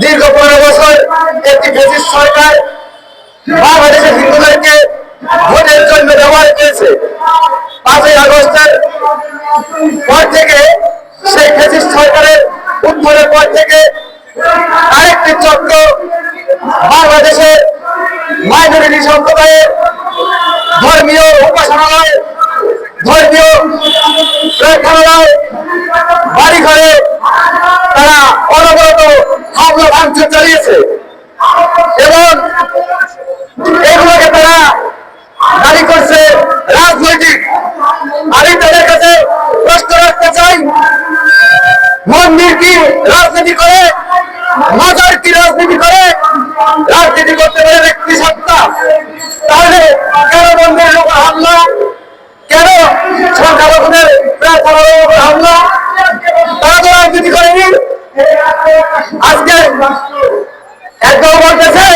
দীর্ঘ পনেরো বছর একটি ব্রিটিশ সরকার বাংলাদেশের হিন্দুদেরকে ভোটের জন্য ব্যবহার করেছে। পাঁচই আগস্টের পর থেকে সেই ব্রিটিশ সরকারের উত্তরের পর থেকে আরেকটি চক্র বাংলাদেশের মাইনরিটি সম্প্রদায়ের ধর্মীয় উপাসনালয়, ধর্মীয় প্রার্থনালয় বাড়িঘরে তারা অনবরত একদম বলতেছে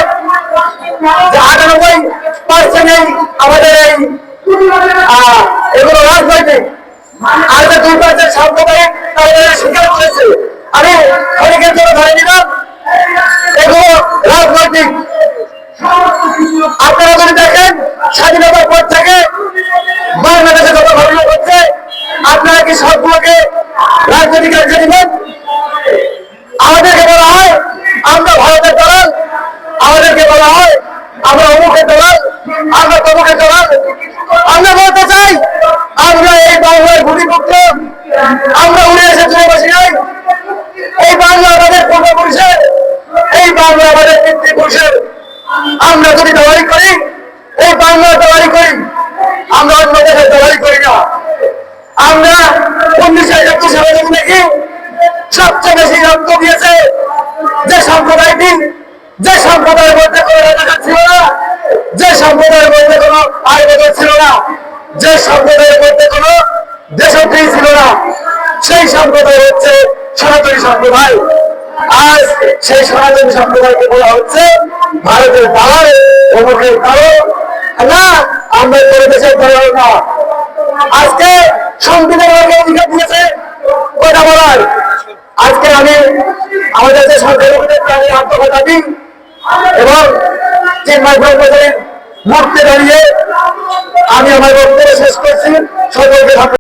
যে আটানব্বই আমাদের এই এগুলো রাজনৈতিক। আর যে দুই পার্সেন্ট সাম্প্রদায়িক তাদের স্বীকার করেছে আমি ক্ষণিকের জন্য স্বাধীনতার পর থেকে বাংলাদেশে যত ঘটনা ঘটছে, আপনারা কি সবগুলোকে রাজনৈতিক আখ্যা দিবেন? আমাদেরকে বলা হয়, আমরা ভারতের দলাল, আমাদেরকে বলা হয়, আমরা অমুকের দলাল, আমরা তমুকের দলাল। আমরা বলতে চাই, আমরা এই বাংলার ভূমিপুত্র, আমরা উড়ে এসেছি বসে নাই। এই বাংলা আমাদের পূর্বপুরুষের, এই বাংলা আমাদের পিতৃপুরুষের। আমরা যদি দাওয়ারি করি এই বাংলার দাওয়ারি করি আমরা অন্য দেশের দাওয়ারি করি না আমরা সবচেয়ে বেশি যে যে সম্প্রদায়ের মধ্যে কোনো ছিল না, যে সম্প্রদায়ের মধ্যে কোনো ছিল না, যে মধ্যে কোনো সেই সম্প্রদায় হচ্ছে আজ সেই হচ্ছে ভারতের আমরা না। আজকে সংবিধান আমাকে অধিকার দিয়েছে কথা বলার আজকে আমি আমাদের যে সংখ্যালঘুদের আমি আত্মকথা দিই এবং চিন্ময় ব্রহ্মচারীর মুক্তি দাঁড়িয়ে আমি আমার বক্তব্য শেষ করছি ধন্যবাদ।